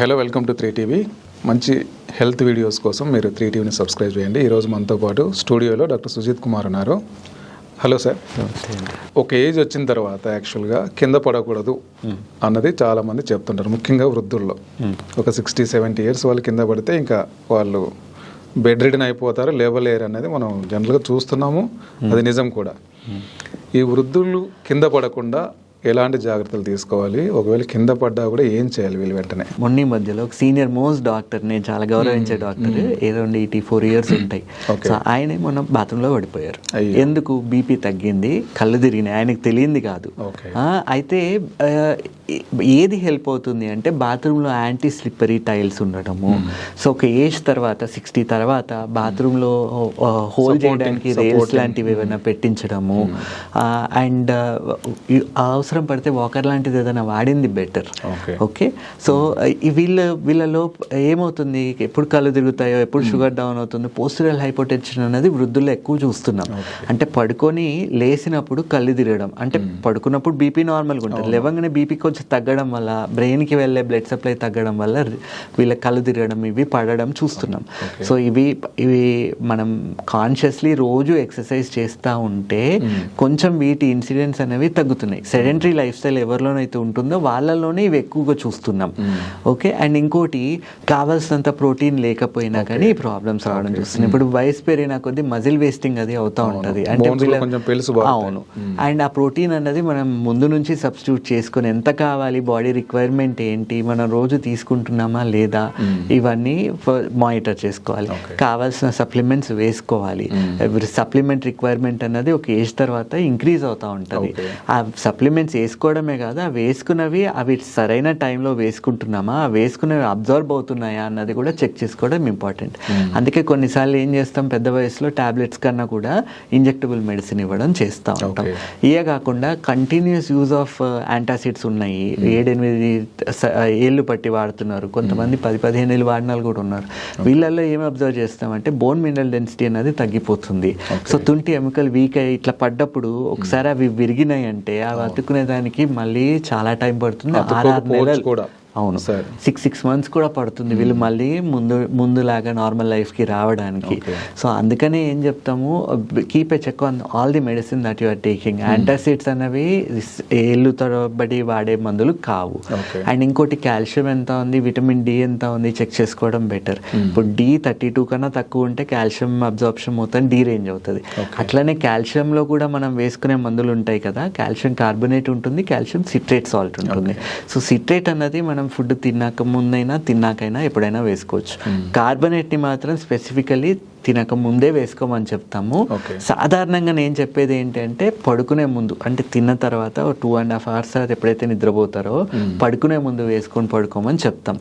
Hello welcome to three TV మంచి health videos కోసం మీరు త్రీ టీవీని సబ్స్క్రైబ్ చేయండి. ఈరోజు మనతో పాటు స్టూడియోలో డాక్టర్ సుజిత్ కుమార్ ఉన్నారు. హలో సార్ ఒక ఏజ్ వచ్చిన తర్వాత యాక్చువల్గా కింద పడకూడదు అన్నది చాలామంది చెప్తుంటారు. ముఖ్యంగా వృద్ధుల్లో. ఒక సిక్స్టీ సెవెంటీ ఇయర్స్ వాళ్ళు కింద పడితే ఇంకా వాళ్ళు బెడ్ రిడన్ అయిపోతారు లేవలేరు అనేది మనం జనరల్గా చూస్తున్నాము. అది నిజం కూడా. ఈ వృద్ధులు కింద పడకుండా ఎలాంటి జాగ్రత్తలు తీసుకోవాలి? ఒకవేళ కింద పడ్డా కూడా ఏం చేయాలి వీళ్ళు వెంటనే? మొన్న మధ్యలో ఒక సీనియర్ మోస్ట్ డాక్టర్ నేను చాలా గౌరవించే డాక్టర్ ఏదో ఎయిటీ ఫోర్ ఇయర్స్ ఉంటాయి. సో ఆయనే మొన్న బాత్రూంలో పడిపోయారు. ఎందుకు? బీపీ తగ్గింది కళ్ళు తిరిగినాయి ఆయనకు తెలియంది కాదు. అయితే ఏది హెల్ప్ అవుతుంది అంటే బాత్రూంలో యాంటీ స్లిప్పరీ టైల్స్ ఉండటము సో ఒక ఏజ్ తర్వాత సిక్స్టీ తర్వాత బాత్రూంలో హోల్ చేయడానికి రైల్స్ లాంటివి ఏమైనా పెట్టించడము. అండ్ అవసరం పడితే వాకర్ లాంటిది ఏదైనా వాడింది బెటర్ ఓకే సో వీళ్ళ వీళ్ళలో ఏమవుతుంది? ఎప్పుడు కళ్ళు తిరుగుతాయో ఎప్పుడు షుగర్ డౌన్ అవుతుందో? పోస్టరల్ హైపోటెన్షన్ అనేది వృద్ధుల్లో ఎక్కువ చూస్తున్నాం. అంటే పడుకొని లేసినప్పుడు కళ్ళు తిరగడం. అంటే పడుకున్నప్పుడు బీపీ నార్మల్గా ఉంటుంది. లేవగానే బీపీ కొంచెం తగ్గడం వల్ల బ్రెయిన్కి వెళ్ళే బ్లడ్ సప్లై తగ్గడం వల్ల వీళ్ళ కళ్ళు తిరగడం ఇవి పడడం చూస్తున్నాం. సో ఇవి ఇవి మనం కాన్షియస్లీ రోజు ఎక్సర్సైజ్ చేస్తూ ఉంటే కొంచెం వీటి ఇన్సిడెంట్స్ అనేవి తగ్గుతున్నాయి. సెడెంటరీ లైఫ్ స్టైల్ ఎవరిలోనైతే ఉంటుందో వాళ్ళలోనే ఇవి ఎక్కువగా చూస్తున్నాం. ఓకే? అండ్ ఇంకోటి కావాల్సినంత ప్రోటీన్ లేకపోయినా కానీ ఈ ప్రాబ్లమ్స్ రావడం చూస్తున్నాం. ఇప్పుడు వయసు పెరిగిన కొద్దీ మజిల్ వేస్టింగ్ అది అవుతూ ఉంటుంది. అంటే. అవును. అండ్ ఆ ప్రోటీన్ అన్నది మనం ముందు నుంచి సబ్స్టిట్యూట్ చేసుకొని ఎంత కావాలి బాడీ రిక్వైర్మెంట్ ఏంటి మనం రోజు తీసుకుంటున్నామా లేదా ఇవన్నీ మానిటర్ చేసుకోవాలి. కావాల్సిన సప్లిమెంట్స్ వేసుకోవాలి. సప్లిమెంట్ రిక్వైర్మెంట్ అన్నది ఒక ఏజ్ తర్వాత ఇంక్రీజ్ అవుతూ ఉంటుంది. ఆ సప్లిమెంట్స్ వేసుకోవడమే కాదు ఆ వేసుకున్నవి అవి సరైన టైంలో వేసుకుంటున్నామా ఆ వేసుకున్నవి అబ్జర్వ్ అవుతున్నాయా అన్నది కూడా చెక్ చేసుకోవడం ఇంపార్టెంట్ అందుకే కొన్నిసార్లు ఏం చేస్తాం పెద్ద వయసులో టాబ్లెట్స్ కన్నా కూడా ఇంజెక్టబుల్ మెడిసిన్ ఇవ్వడం చేస్తూ ఉంటాం. ఇవే కాకుండా కంటిన్యూస్ యూజ్ ఆఫ్ యాంటాసిడ్స్ ఉన్నాయి. ఏడెనిమిది స- ఏళ్ళు పట్టి వాడుతున్నారు. కొంతమంది పది పదిహేను ఏళ్ళు వాడిన వాళ్ళు కూడా ఉన్నారు. వీళ్ళల్లో ఏం అబ్జర్వ్ చేస్తామంటే బోన్ మినరల్ డెన్సిటీ అనేది తగ్గిపోతుంది. సో తుంటి ఎముకలు వీక్ అయ్యి ఇట్లా పడ్డప్పుడు ఒకసారి అవి విరిగినాయి అంటే అవి అతుక్కునే దానికి మళ్ళీ చాలా టైం పడుతుంది. ఆరు నెలలు కూడా. అవును. సరే. సిక్స్ సిక్స్ మంత్స్ కూడా పడుతుంది. వీళ్ళు మళ్ళీ ముందు ముందులాగా నార్మల్ లైఫ్కి రావడానికి. సో అందుకనే ఏం చెప్తాము? Keep a check on all the medicine that you are taking antacids అనేవి ఏళ్ళు తరబడి వాడే మందులు కావు. అండ్ ఇంకోటి కాల్షియం ఎంత ఉంది? విటమిన్ డి ఎంత ఉంది? చెక్ చేసుకోవడం బెటర్ ఇప్పుడు డి థర్టీ టూ కన్నా తక్కువ ఉంటే కాల్షియం అబ్జార్ప్షన్ మొత్తం డి రేంజ్ అవుతుంది. అట్లనే కాల్షియంలో కూడా మనం వేసుకునే మందులు ఉంటాయి కదా? కాల్షియం కార్బోనేట్ ఉంటుంది కాల్షియం సిట్రేట్ సాల్ట్ ఉంటుంది. సో సిట్రేట్ అన్నది మనం ఫుడ్ తిన్నాక ముందైనా తిన్నాకైనా ఎప్పుడైనా వేసుకోవచ్చు. కార్బోనేట్ని మాత్రం స్పెసిఫికలీ తినక ముందే వేసుకోమని చెప్తాము. సాధారణంగా నేను చెప్పేది ఏంటంటే పడుకునే ముందు అంటే తిన్న తర్వాత టూ అండ్ హాఫ్ అవర్స్ తర్వాత ఎప్పుడైతే నిద్రపోతారో పడుకునే ముందు వేసుకొని పడుకోమని చెప్తాం.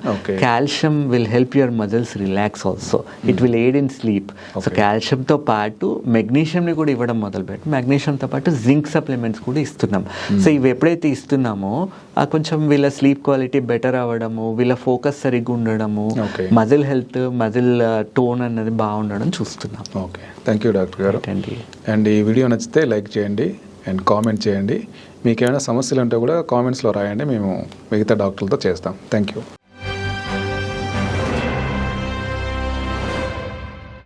Calcium will help your muscles relax also. It will aid in sleep. So కాల్షియంతో పాటు మెగ్నీషియంని కూడా ఇవ్వడం మొదలుపెట్టి. మెగ్నీషియంతో పాటు జింక్ సప్లిమెంట్స్ కూడా ఇస్తున్నాం. సో ఇవి ఎప్పుడైతే ఇస్తున్నామో ఆ కొంచెం వీళ్ళ స్లీప్ క్వాలిటీ బెటర్ అవ్వడము వీళ్ళ ఫోకస్ సరిగ్గా ఉండడము. మజిల్ హెల్త్ మజిల్ టోన్ అన్నది బాగుండడం చూస్తున్నాం. ఓకే. థ్యాంక్ యూ డాక్టర్ గారు. అండ్ ఈ వీడియో నచ్చితే లైక్ చేయండి అండ్ కామెంట్ చేయండి. మీకు ఏమైనా సమస్యలు ఉంటే కూడా కామెంట్స్లో రాయండి. మేము మిగతా డాక్టర్లతో చేస్తాం. Thank you